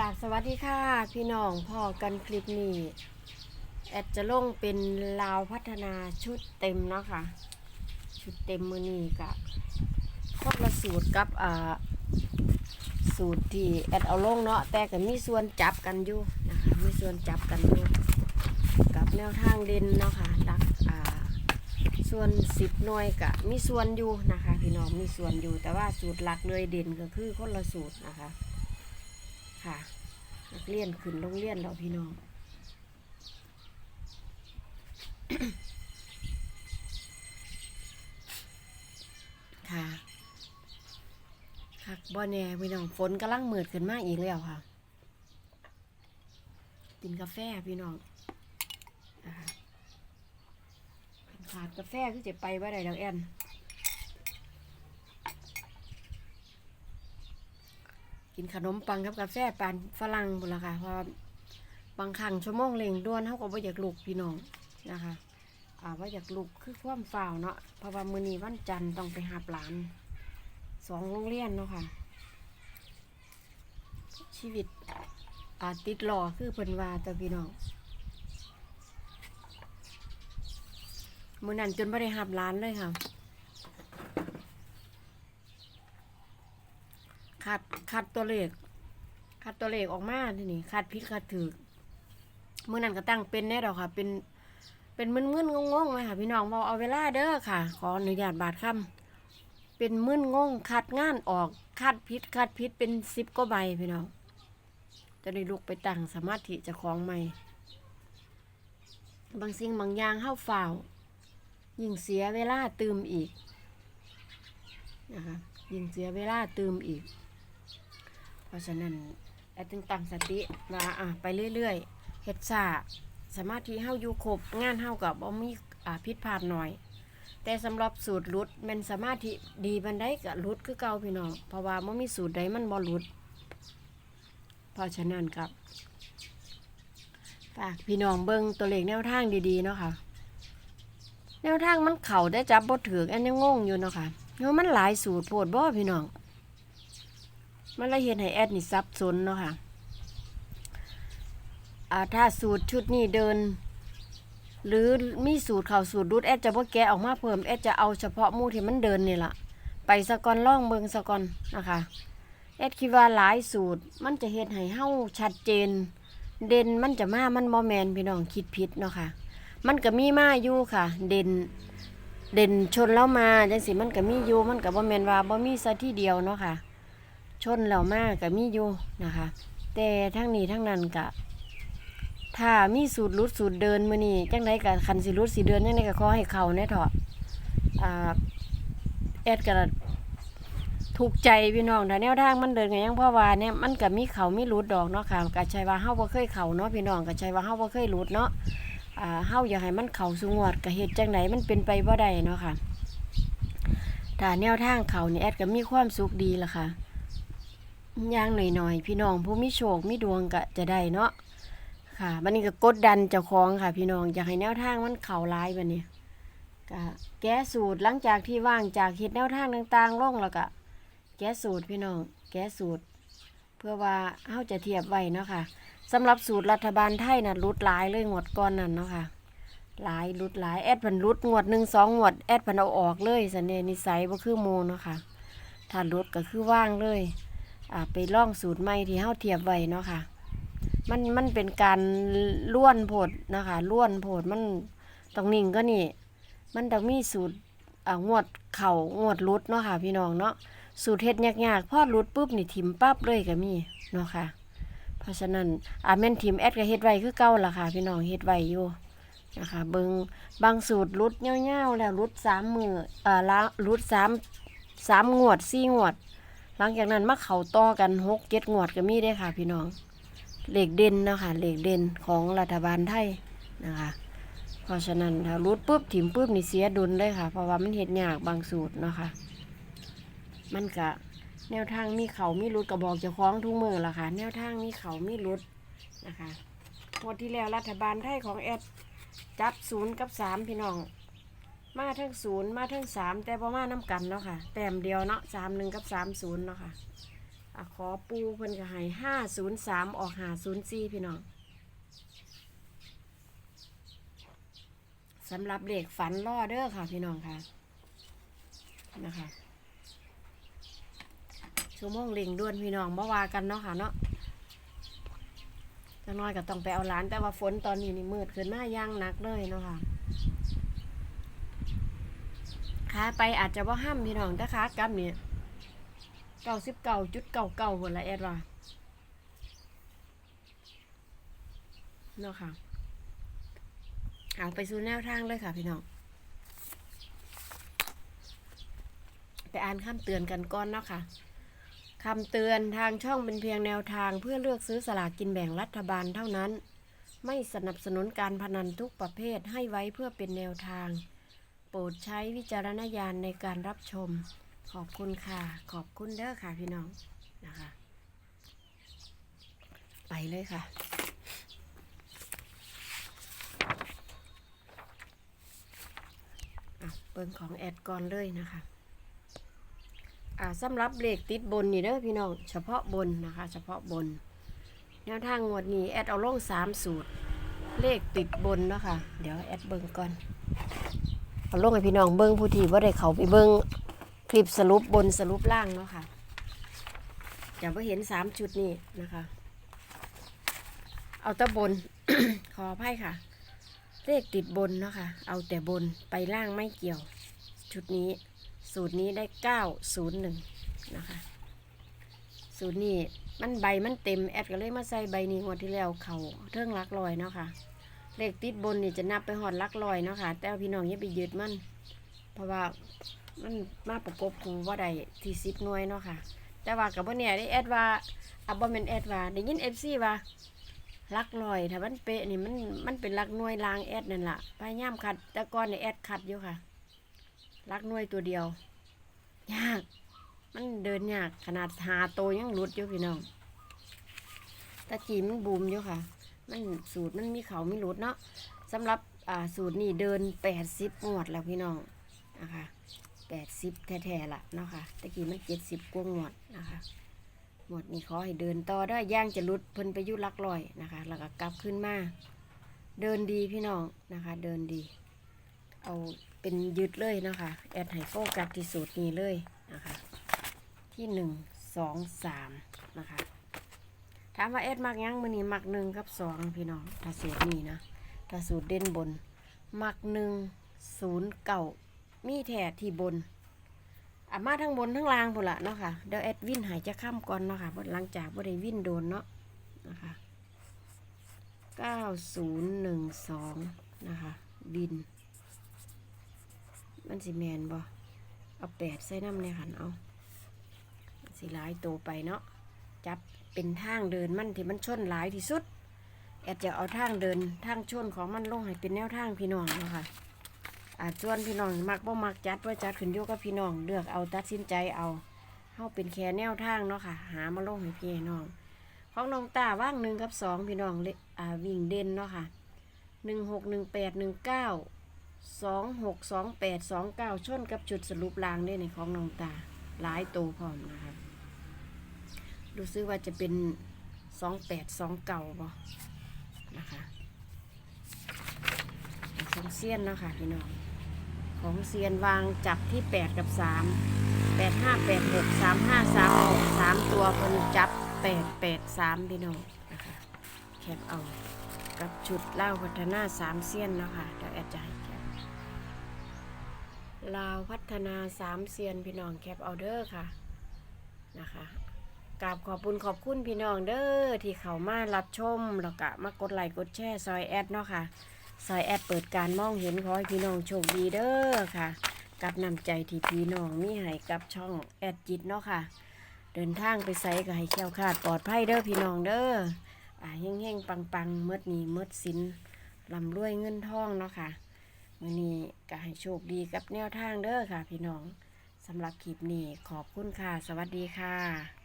ราบสวัสดีค่ะ พี่น้องพอกันคลิปนี้ แอดจะลงเป็นลาวพัฒนาชุดเต็มเนาะค่ะ ชุดเต็มมือนี้กับคนละสูตรกับอ่าสูตรที่แอดเอาลงเนาะแต่ก็มีส่วนจับกันอยู่นะคะมีส่วนจับกันอยู่กับแนวทางเด่นเนาะค่ะรักอ่าส่วนสิบหน่วยกับมีส่วนอยู่นะคะ พี่น้องมีส่วนอยู่แต่ว่าสูตรหลักเลยเด่นก็คือคนละสูตรนะคะ ค่ะนักเรียนขึ้นโรงเรียนแล้วพี่น้องค่ะคักบ่แน่พี่น้องฝนกำลังเมือดขึ้นมากอีกแล้วค่ะ กินกาแฟพี่น้องนะคะขาดกาแฟคือจะไปว่าใดแล้วแอน กินขนมปังกับกาแฟปานฝรั่งบุละค่ะเพราะบางครั้งชั่วโมงเร่งด่วนเขาก็บ่อยากลุกพี่น้องนะคะอ่าว่าอยากลุกคือความฝ่าวเนาะเพราะว่ามื้อนี้วันจันทร์ต้องไปหาหลานสองโรงเรียนเนาะค่ะ ชีวิตอ่าติดหล่อคือเพิ่นว่าแต่พี่น้องมื้อนั้นจนบ่ได้หับหลานเลยค่ะ คัดคัดตัวเลขคัดตัวเลขออกมาทีนี่คัดผิดคัดถูกมื้อนั้นก็ตั้งเป็นแน่ดอกค่ะ เป็นเป็นมึนมึนงงงไหมค่ะ พี่น้องบอกเอาเวลาเด้อค่ะ ขออนุญาตบาดคำเป็นมึนงงคัดงานออกคัดพิษคัดพิษเป็นสิบก็ใบพี่น้องจะได้ลุกไปตั้งสมาธิจะคล้องใหม่ บางสิ่งบางอย่างเข้าฝ่าวยิ่งเสียเวลาตื่มอีกนะคะยิ่งเสียเวลาตื่มอีก เพราะฉะนั้นแอดจึงตั้งสติว่าอะไปเรื่อยๆเฮ็ดซาสมาธิเฮาอยู่ครบงานเฮากับบ่มีอ่าผิดพลาดหน่อย แต่สำหรับสูตรหลุดแมันสมาธิดีบันไดกับลุดคือเก่าพี่น้องเพราะว่าบ่มีสูตรใดมันบ่หลุด เพราะฉะนั้นครับฝากพี่น้องเบิ่งตัวเลขแนวทางดีๆเนาะค่ะ แนวทางมันเข่าได้จับบ่ถืออันยังงงอยู่เนาะค่ะเพราะมันหลายสูตรโพดบ่พี่น้อง มันละเห็นให้แอดนี่ซับซ้อนเนาะค่ะอ่าถ้าสูตรชุดนี้เดิน หรือมีสูตรเข่าสูตรรุดแอดจะพ่แกะออกมาเพิ่มแอดจะเอาเฉพาะมู่ที่มันเดินนี่แหละไปสะกอนล่องเบิงสะกอนนะคะแอดคิดว่าหลายสูตรมันจะเฮ็ดให้เฮาชัดเจน เด่นมันจะมามันบอแมนพี่น้องคิดผิดเนาะค่ะ มันก็มีมาอยู่ค่ะ เด่นเด่นชนแล้วมาจังสิมันก็มีอยู่มันก็บ่แมนว่าบ่มีซะที่เดียวเนาะค่ะ ชนแล้วมาก็มีอยู่นะคะ แต่ทั้งนี้ทั้งนั้นก็ถ้ามีสูตรรุดสูตรเดินมือนี่จังไดกับคันสิรุดสิเดินจังไดก็ขอให้เขาแน่เถอะแอดก็ถูกใจพี่น้องถ้าแนวทางมันเดินกันยังพ่อว่าเนี่ยมันก็มีเขามีรุดดอกเนาะค่ะก็ใช่ว่าเฮาบ่เคยเขาเนาะพี่น้องก็ใช่ว่าเฮาบ่เคยรุดเนาะเฮาอยากให้มันเขาสูงวดก็เฮ็ดจังไดมันเป็นไปบ่ได้เนาะค่ะถ้าแนวทางเขานี่แอดก็มีความสุขดีละค่ะ ย่างหน่อยๆ พี่น้องผู้มีโชคมีดวงก็จะได้เนาะค่ะบันนี้ก็กดดันเจ้าของค่ะ พี่น้องอยากให้แนวทางมันเข่าร้ายบันนี้ก็แก้สูตรหลังจากที่ว่างจากเฮ็ดแนวทางต่างๆล่องแล้วก็แก้สูตรพี่น้องแก้สูตร เพื่อว่าเฮาจะเทียบไว้เนาะค่ะสำหรับสูตรรัฐบาลไทยน่ะรุดหลายเลยงวดก่อนนั่นเนาะค่ะหลายรุดหลายแอดพันรุดงวดหนึ่งสองงวดแอดพันเอาออกเลยสันเนนิสัยบ่คือโมเนาะค่ะถ้ารุดก็คือว่างเลย ไปล่องสูตรใหม่ที่เฮาเทียบไว้เนาะค่ะ มันมันเป็นการล้วนโพดนะคะล้วนโพดมันต้องนิ่งก็นี่ มันต้องมีสูตรอ่างวดเข่างวดรุดเนาะค่ะ พี่น้องเนาะสูตรเฮ็ดยากๆพอรุดปุ๊บนี่ทิมปั๊บเลยก็มีเนาะค่ะ เพราะฉะนั้นอาแม่นทีมแอดก็เฮ็ดไว้คือเก่าล่ะค่ะ พี่น้องเฮ็ดไว้อยู่นะคะเบิงบางสูตรรุดเงี้ยวๆแล้วรุดสามมือเอ่อละรุดสามสามงวดสี่งวด หลังจากนั้นมาเข่าต่อกันหกเจ็ดงวดก็มีได้ค่ะ พี่น้องเหล็กเด่นนะคะเหล็กเด่นของรัฐบาลไทยนะคะ เพราะฉะนั้นถ้ารูดปุ๊บถิ่มปุ๊บนี่เสียดุลเลยค่ะ เพราะว่ามันเห็ดยากบางสูตรเนาะคะ มันกะแนวทางมีเขามีรุดกระบอกจะคล้องทุกมือละค่ะ แนวทางมีเขามีรุดนะคะงวดที่แล้วรัฐบาลไทยของแอดจับศูนย์กับสามพี่น้อง มาทั้งศูนย์มาทั้งสามแต่พอมาน้ำกันเนาะค่ะ แต้มเดียวเนาะสามหนึ่งกับสามศูนย์เนาะค่ะอะขอปูเพิ่นก็ให้ห้าศูนย์สามออกหาศูนย์สี่พี่น้องสำหรับเด็กฝันล่อเด้อค่ะ พี่น้องค่ะนะคะชั่วโมงเร่งด่วนพี่น้องเมื่อวากันเนาะค่ะเนาะจะน้อยก็ต้องไปเอาหลานแต่ว่าฝนตอนนี้นี่มืดขึ้นมาย่างนักเลยเนาะค่ะ ขาไปอาจจะว่าห้ามพี่น้องแต่ขากลับเนี่ยเก้าสิบเก้าจุดเก้าเก้าคนละแอดว่าเนาะค่ะเอาไปสู่แนวทางเลยค่ะพี่น้องไปอ่านคำเตือนกันก่อนเนาะค่ะคำเตือนทางช่องเป็นเพียงแนวทางเพื่อเลือกซื้อสลากกินแบ่งรัฐบาลเท่านั้น ไม่สนับสนุนการพนันทุกประเภทให้ไว้เพื่อเป็นแนวทาง โปรดใช้วิจารณญาณในการรับชม ขอบคุณค่ะ ขอบคุณเด้อค่ะพี่น้องนะคะ ไปเลยค่ะ เบิ่งของแอดก่อนเลยนะคะอ่าสำหรับเลขติดบนนี่เด้อพี่น้องเฉพาะบนนะคะ เฉพาะบน แนวทางงวดนี้แอดเอาลงสามสูตร เลขติดบนเนาะคะเดี๋ยวแอดเบิ่งก่อน เอาลงให้พี่น้องเบิ่งผู้ที่ว่าได้เขาไปเบิ่งคลิปสรุปบนสรุปล่างเนาะค่ะอย่าไปเห็นสามจุดนี้นะคะ เอาแต่บน ขออภัยค่ะ เลขติดบนเนาะค่ะ เอาแต่บนไปล่างไม่เกี่ยว ชุดนี้ สูตรนี้ได้เก้าศูนย์หนึ่งนะคะ สูตรนี้มันใบมันเต็มแอดก็เลยมาใส่ใบนี้งวดที่แล้วเขาเทิงหลักลอยเนาะค่ะ เลขติดบนนี่จะนับไปหอดลักลอยเนาะค่ะ แต่พี่น้องอย่าไปยึดมัน เพราะว่ามันมาประกบคูว่าใดที่สิบหน่วยเนาะค่ะ แต่ว่ากับว่าเนี่ยได้แอดว่าอับบ่แมนแอดว่าได้ยินเอฟซีว่าลักลอยถ้ามันเป๊ะนี่มันมันเป็นลักหน่วยลางแอดนั่นแหละพยายามขัดแต่ก่อนเนี่ยแอดขัดอยู่ค่ะลักหน่วยตัวเดียวยาก มันเดินยากขนาดหาโตยังหลุดอยู่พี่น้องตะจีมันบูมอยู่ค่ะ มันสูตรมันมีเขามีหลุดเนาะสำหรับอ่าสูตรนี่เดินแปดสิบงวดแล้วพี่น้องนะคะแปดสิบแท้ๆละเนาะค่ะตะกี้มันเจ็ดสิบกว่างวดนะคะหมดนี่ขอให้เดินต่อได้ย่างจะลุดเพิ่นไปยุลักลอยนะคะ แล้วก็กลับขึ้นมา เดินดีพี่น้องนะคะ เดินดี เอาเป็นยึดเลยนะคะแอดให้โฟกัสที่สูตรนี้เลยนะคะ ที่หนึ่งสองสามนะคะามว่าแอดมักยังมือนี้มักหนึ่งกับสองพี่น้องถ้าสูตรนี้นะถ้าสูตรเด่นบน มักหนึ่งศูนย์เก่ามีแถที่บนอามาทั้งบนทั้งล่างพุ่นละเนาะค่ะเดี๋ยวแอดวินหายจะข้ามก่อนเนาะค่ะหลังจากบ่ได้วินโดนเนาะนะคะเก้าศูนย์หนึ่งสองนะคะบิน มันสิแมนบ่เอาแปดใส่น้ำในขันเอาสิหลายตัวไปเนาะ จับเป็นทางเดินมันที่มันชนหลายที่สุด แอดจะเอาทางเดินทางชนของมันลงให้เป็นแนวทางพี่น้องเนาะค่ะอาจวนพี่น้องมักบ่มักจัดว่าจัดขึ้นอยู่กับพี่น้องเลือกเอาตัดสินใจเอาเฮาเป็นแค่แนวทางเนาะค่ะ หามาลงให้พี่น้อง ของน้องตาว่างหนึ่งกับสองพี่น้องเลอ่าวิ่งเด่นเนาะค่ะหนึ่งหกหนึ่งแปดหนึ่งเก้าสองหกสองแปดสองเก้าชนกับจุดสรุปรางได้ในของน้องตาหลายตัวพร้อมนะคะ รู้สึกว่าจะเป็นสองแปดสองเก่าบ่นะคะของเซียนเนาะค่ะพี่น้องของเซียนวางจับที่8กับ3 8 5 8 6 3 5 3 6 3ตัวคนจับ8 8 3พี่น้องนะคะแคปเอากับชุดเล่าพัฒนา3เซียนเนาะคะเดี๋ยวแอดจะให้แคปลาวพัฒนา3เซียนพี่น้องแคปเอาเด้อค่ะนะคะ กราบขอบคุณขอบคุณพี่น้องเด้อที่เขามารับชมแล้วก็มากดไลค์กดแชร์ซอยแอดเนาะค่ะซอยแอดเปิดการมองเห็นขอให้พี่น้องโชคดีเด้อค่ะ กับนำใจที่พี่น้องมีให้กับช่องแอดจิตเนาะค่ะ เดินทางไปไสก็ให้แค้วคลาดปลอดภัยเด้อพี่น้องเด้ออ่าเฮงๆปังๆเมื่อนี้เมื่อสินลำรวยเงินทองเนาะค่ะมื่อนี้ก็ให้โชคดีกับแนวทางเด้อค่ะ พี่น้องสำหรับคลิปนี้ขอบคุณค่ะ สวัสดีค่ะ